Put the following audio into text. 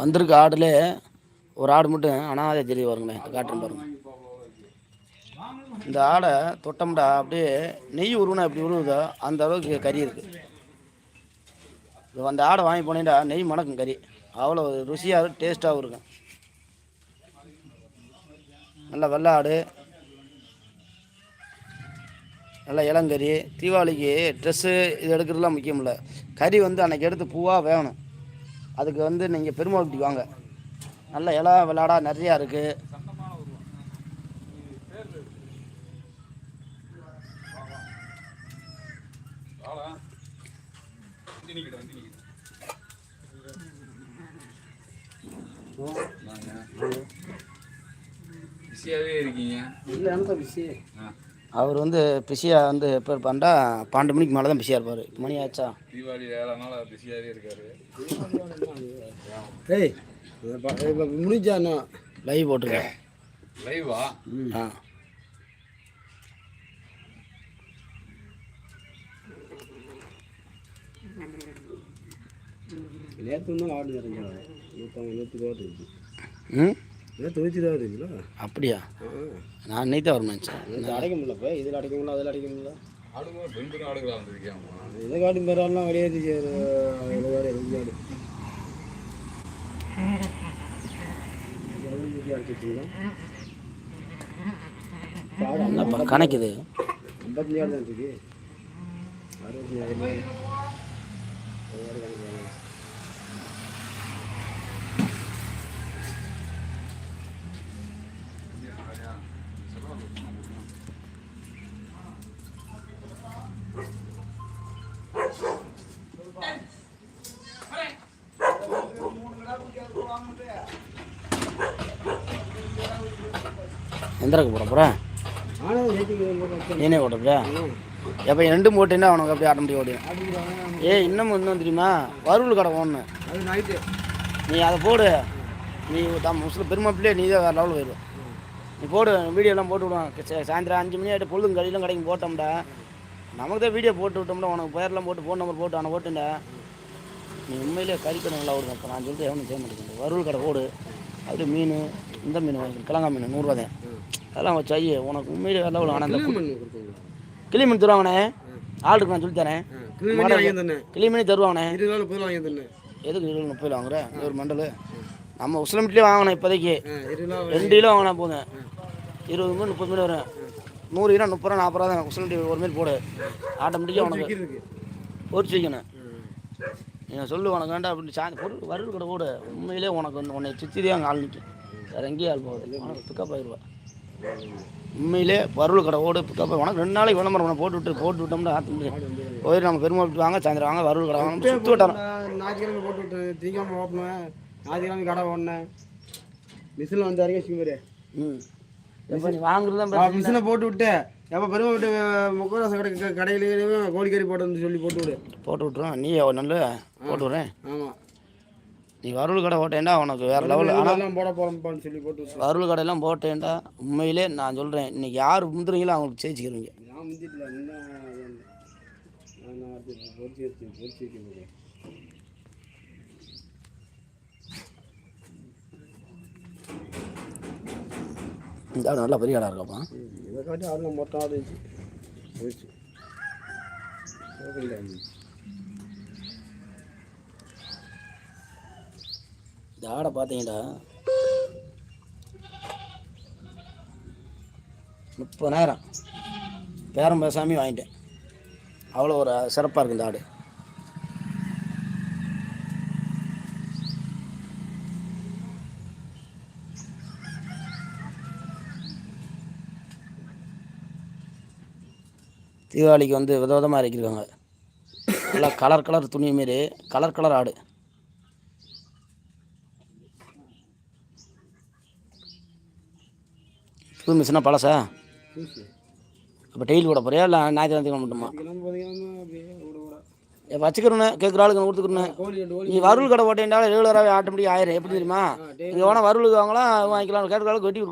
வந்திருக்க ஆடுல ஒரு ஆடு மட்டும் அனாதை தெரிய வருங்களேன் காட்டுறேன் பாருங்க. இந்த ஆடை தொட்டம்டா அப்படியே நெய் உருவினா எப்படி உருவுதோ அந்த அளவுக்கு கறி இருக்கு. இது அந்த ஆடை வாங்கி போனீங்கன்னா நெய் மணக்கும் கறி. அவ்வளோ ருசியாக டேஸ்ட்டாகவும் இருக்கும். நல்ல வெள்ளை ஆடு. நல்ல இளங்கறி தீபாவளிக்கு ட்ரெஸ்ஸு இது எடுக்கிறதுலாம் முக்கியம் இல்லை கறி வந்து அன்னைக்கு எடுத்து பூவாக வேகணும் அதுக்கு வந்து நீங்கள் பெருமாள் வாங்க. நல்ல இலை விளாடா நிறையா இருக்குது பிஸியாகவே இருக்கீங்க. இல்லை பிஸி. ஆ. அவர் வந்து பிஸியாக வந்து எப்போ இருப்பான்டா பன்னெண்டு மணிக்கு மேலே தான் பிஸியாக இருப்பார். மணி ஆச்சா? தீபாவளி ஏழு நாள் பிஸியாகவே இருக்காரு. ஏய் இப்போ முடிஞ்சாண்ணா லைவ் போட்டிருக்கேன். லைவா ஆ? நேற்று இருந்தாலும் ஆடு இறங்கிறாங்க நூற்றம்பது நூற்றி ரூபா ரூபா இருந்துச்சுங்களா அப்படியா? நான் இன்னைக்கு தான் நினச்சேன். நேற்று அடைக்க முடியல இப்போ இதில் அடைக்க முடியல அதில் அடைக்க முடியல இதை காட்டி பேரெல்லாம் ஆடு என்னப்பா கணக்குது? ஐம்பத்தஞ்சு ஆடு தான் இருக்கு. அறுபத்தஞ்சு எந்திரக்கு போட போகிறேன் நீனே ஓட்ட எப்போ ரெண்டும் போட்டேன்னா அவனுக்கு அப்படியே ஆட்டோமேட்டிக் ஓடிடும். ஏ இன்னமும் இன்னும் தெரியுமா? வறுவல் கடை ஒன்று அது நைட்டு நீ அதை போடு. நீ தம் முஸ்லிம் பெருமாப்பிள்ளையே நீ தான் வேறு லெவல் போயிடும் நீ போடு வீடியோலாம் போட்டு விடுவான். சாயந்தரம் அஞ்சு மணி ஆகிட்டு பொழுதும் கடையிலும் கடைக்கு போட்டோம்டா. நமக்கு தான் வீடியோ போட்டு விட்டோம்டா. உனக்கு பேர்லாம் போட்டு ஃபோன் நம்பர் போட்டு அவனை போட்டுண்டா. நீ உண்மையிலே கறிக்கடை நல்லா விடுங்க இப்போ நான் சொல்லிட்டு எவனும் செய்ய மாட்டேங்குது. வறுவல் கடை போடு. அப்படியே மீன் இந்த மீன் வாங்கி கிழங்கா மீன் நூறுரூவா தான். அதெல்லாம் வச்சு ஐயே உனக்கு உண்மையிலே வேறு லெவல் ஆனால் அந்த க்ளீன் பண்ணி கொடுத்தீங்களா? கிளி மீன் தருவாங்கண்ணே. ஆளுக்கு நான் சொல்லி தரேன். க்ளீன் பண்ணி வாங்கி தந்தேன். கிளி மீன் தருவாங்கண்ணே. எதுக்கு இருபது முப்பது வாங்குற? ஒரு மண்டல். நம்ம உசிலமிட்லேயே வாங்கணும் இப்போதைக்கு. ரெண்டு கிலோ வாங்கினா போதும். இருபது மீன் முப்பது மீன் வரும். நூறு கிலோ முப்பது ரூபா நாற்பது ரூபா தான் உசிலமிட்டி ஒரு மீன் போடு. ஆட்டோமேட்டிக்காக உனக்கு பொரிச்சு வைக்கணும். நீ சொல்லு உனக்கு வேண்டாம் அப்படின்னு சாந்தி பொருள் வறுவல் கடை போடு. உண்மையிலே உனக்கு உன்னை சுற்றி தான் அங்கே ஆள் நிற்கும் வேறு எங்கேயும் ஆள் போகுது. பிக்கப் ஆயிடுவா. உண்மையிலே வறுவல் கடை ஓடு பிக்கப் உனக்கு ரெண்டு நாளைக்கு விளம்பரம் உனக்கு போட்டு விட்டு போட்டு விட்டோம்னா முடியும் போய் நம்ம பெருமாள் விட்டு வாங்க சாயந்தரம் வாங்க வறுவல் கடை வாங்க சுற்றி விட்டாரம் ஞாயிற்றுக்கிழமை போட்டு விட்டேன் திங்காம ஓப்பனேன் ஞாயிற்றுக்கிழமை கடை ஓடினேன் மிஷினில் வந்து பாரு ம். எப்போ நீ வாங்குறது தான் மிஷினை போட்டு விட்டு எப்போ பெருமை விட்டு முக்கவாசம் கடை கடையிலேயும் கோழிக்கறி போட்டு சொல்லி போட்டு விடு. போட்டு விட்ருவோம் நீ நல்ல போட்டு விட்றேன். ஆமாம் நீ வறுவல் கடை போட்டேன்டா உனக்கு வேறு லெவல் ஆனால் போட போகிறோம்ப்பான்னு சொல்லி போட்டு வறுவல் கடையெல்லாம் போட்டேன்டா உண்மையிலே நான் சொல்கிறேன் இன்னைக்கு யார் முந்துறீங்களோ அவங்களுக்கு ஜெயிச்சுக்கிறீங்க இந்த ஆடு நல்லா பெரிய ஆடாக இருக்காப்பா. இதை காட்டி ஆடலாம் மொத்தம் ஆடு போயிடுச்சு. இந்த ஆடை பார்த்தீங்கடா முப்பதாயிரம். பேரம் பேசாமி வாங்கிட்டேன். அவ்வளோ ஒரு சிறப்பாக இருக்குது இந்த ஆடு. தீபாவளிக்கு வந்து விதவிதமாக இறக்கிருக்காங்க நல்லா கலர் கலர் துணி மாரி கலர் கலர் ஆடு. புது மிஷினா பழசா அப்போ டெய்லி கூட போறியா? இல்லை ஞாயிற்றுக்கிழமை மட்டுமா? விட விட. வச்சுக்கிறேன்னு கேட்குற ஆளுக்கு கொடுத்துக்கிறேன்னு. நீ வறுவல் கடை போட்டேன்டாலும் ரெகுலராகவே ஆட்டோமேட்டிக் ஆயிரும். எப்படி தெரியுமா? இங்கே வேணால் வறுவலுக்கு வாங்கலாம் வாங்கிக்கலாம் கேட்குற ஆளுக்கு வெட்டி